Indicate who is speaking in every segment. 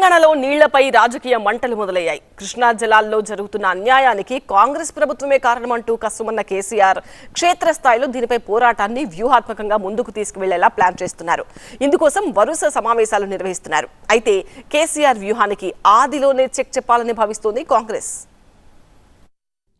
Speaker 1: తెలంగాణలో నీళ్ళపై రాజకీయ మంటలు మొదలయ్యాయి. కృష్ణా జలాల్లో జరుగుతున్న అన్యాయానికి కాంగ్రెస్ ప్రభుత్వమే కారణమంటూ కసుమన్న కేసీఆర్ క్షేత్రస్థాయిలో దీనిపై పోరాటాన్ని వ్యూహాత్మకంగా ముందుకు తీసుకువెళ్ళేలా ప్లాన్ చేస్తున్నారు. ఇందుకోసం వరుస సమావేశాలు నిర్వహిస్తున్నారు. అయితే కేసీఆర్ వ్యూహానికి ఆదిలోనే చెక్ చెప్పాలని భావిస్తోంది కాంగ్రెస్.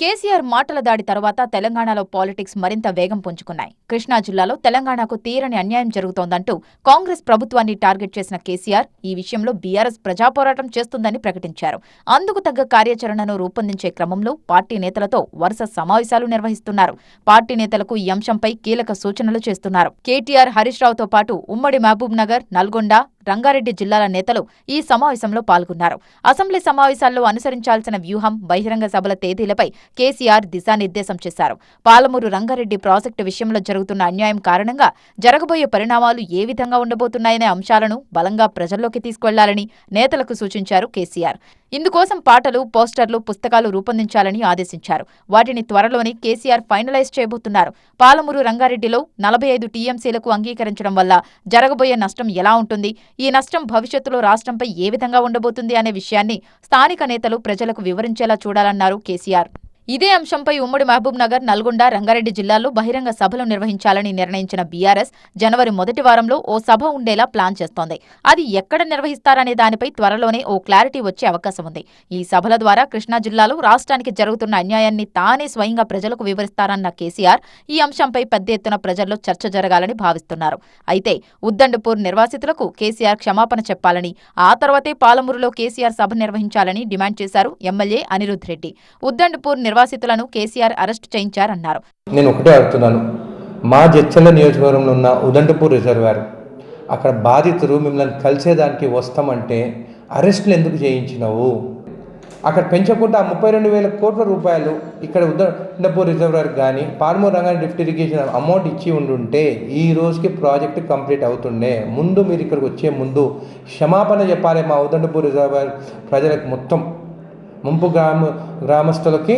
Speaker 2: కేసీఆర్ మాటల దాడి తర్వాత తెలంగాణలో పాలిటిక్స్ మరింత వేగం పుంజుకున్నాయి. కృష్ణా జిల్లాలో తెలంగాణకు తీరని అన్యాయం జరుగుతోందంటూ కాంగ్రెస్ ప్రభుత్వాన్ని టార్గెట్ చేసిన కేసీఆర్ ఈ విషయంలో బీఆర్ఎస్ ప్రజాపోరాటం చేస్తుందని ప్రకటించారు. అందుకు తగ్గ కార్యాచరణను రూపొందించే క్రమంలో పార్టీ నేతలతో వరుస సమావేశాలు నిర్వహిస్తున్నారు. పార్టీ నేతలకు ఈ అంశంపై కీలక సూచనలు చేస్తున్నారు. కేటీఆర్ హరీష్ రావుతో పాటు ఉమ్మడి మహబూబ్ నగర్ నల్గొండ రంగారెడ్డి జిల్లాల నేతలు ఈ సమావేశంలో పాల్గొన్నారు. అసెంబ్లీ సమావేశాల్లో అనుసరించాల్సిన వ్యూహం బహిరంగ సభల తేదీలపై కేసీఆర్ దిశానిర్దేశం చేశారు. పాలమూరు రంగారెడ్డి ప్రాజెక్టు విషయంలో జరుగుతున్న అన్యాయం కారణంగా జరగబోయే పరిణామాలు ఏ విధంగా ఉండబోతున్నాయనే అంశాలను బలంగా ప్రజల్లోకి తీసుకెళ్ళాలని నేతలకు సూచించారు కేసీఆర్. ఇందుకోసం పాటలు పోస్టర్లు పుస్తకాలు రూపొందించాలని ఆదేశించారు. వాటిని త్వరలోనే కేసీఆర్ ఫైనలైజ్ చేయబోతున్నారు. పాలమూరు రంగారెడ్డిలో నలభై ఐదు టీఎంసీలకు అంగీకరించడం వల్ల జరగబోయే నష్టం ఎలా ఉంటుంది? ఈ నష్టం భవిష్యత్తులో రాష్ట్రంపై ఏ విధంగా ఉండబోతుంది అనే విషయాన్ని స్థానిక నేతలు ప్రజలకు వివరించేలా చూడాలన్నారు కేసీఆర్. ఇదే అంశంపై ఉమ్మడి మహబూబ్ నగర్ నల్గొండ రంగారెడ్డి జిల్లాల్లో బహిరంగ సభలు నిర్వహించాలని నిర్ణయించిన బీఆర్ఎస్ జనవరి మొదటి వారంలో ఓ సభ ఉండేలా ప్లాన్ చేస్తోంది. అది ఎక్కడ నిర్వహిస్తారనే దానిపై త్వరలోనే ఓ క్లారిటీ వచ్చే అవకాశం ఉంది. ఈ సభల ద్వారా కృష్ణా జిల్లాలో రాష్ట్రానికి జరుగుతున్న అన్యాయాన్ని తానే స్వయంగా ప్రజలకు వివరిస్తారన్న కేసీఆర్ ఈ అంశంపై పెద్ద ఎత్తున ప్రజల్లో చర్చ జరగాలని భావిస్తున్నారు. అయితే ఉద్దండపూర్ నిర్వాసితులకు కేసీఆర్ క్షమాపణ చెప్పాలని ఆ తర్వాతే పాలమూరులో కేసీఆర్ సభ నిర్వహించాలని డిమాండ్ చేశారు ఎమ్మెల్యే అనిరుద్ రెడ్డి. ఉద్దండపూర్ నిర్వాసితులను కేసీఆర్ అరెస్టు చేయించారన్నారు.
Speaker 3: నేను ఒకటే అడుగుతున్నాను. మా జడ్చల్ల నియోజకవర్గంలో ఉన్న ఉదండపూర్ రిజర్వాయర్ అక్కడ బాధితులు మిమ్మల్ని కలిసేదానికి వస్తామంటే అరెస్టులు ఎందుకు చేయించినావు? అక్కడ పెంచకుండా ముప్పై రెండు వేల కోట్ల రూపాయలు ఇక్కడ ఉదండపూర్ రిజర్వర్ కానీ పార్మూర్ రంగాన్ని లిఫ్ట్ ఇరిగేషన్ అమౌంట్ ఇచ్చి ఉండుంటే ఈ రోజుకి ప్రాజెక్ట్ కంప్లీట్ అవుతుండే. ముందు మీరు ఇక్కడికి వచ్చే ముందు క్షమాపణ చెప్పాలి మా ఉదండపూర్ రిజర్వర్ ప్రజలకు మొత్తం. ముంపు గ్రామ గ్రామస్తులకి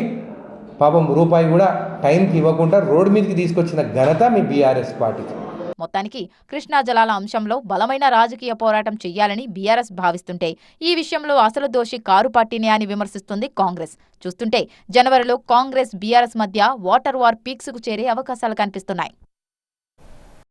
Speaker 3: పాపం రూపాయి కూడా టైంకి ఇవ్వకుండా రోడ్డు మీదకి తీసుకొచ్చిన ఘనత మీ బీఆర్ఎస్ పార్టీకి.
Speaker 2: మొత్తానికి కృష్ణా జలాల అంశంలో బలమైన రాజకీయ పోరాటం చెయ్యాలని బీఆర్ఎస్ భావిస్తుంటే ఈ విషయంలో అసలు దోషి కారు పార్టీనే అని విమర్శిస్తుంది కాంగ్రెస్. చూస్తుంటే జనవరిలో కాంగ్రెస్ బీఆర్ఎస్ మధ్య వాటర్ వార్ పీక్స్కు చేరే అవకాశాలు కనిపిస్తున్నాయి.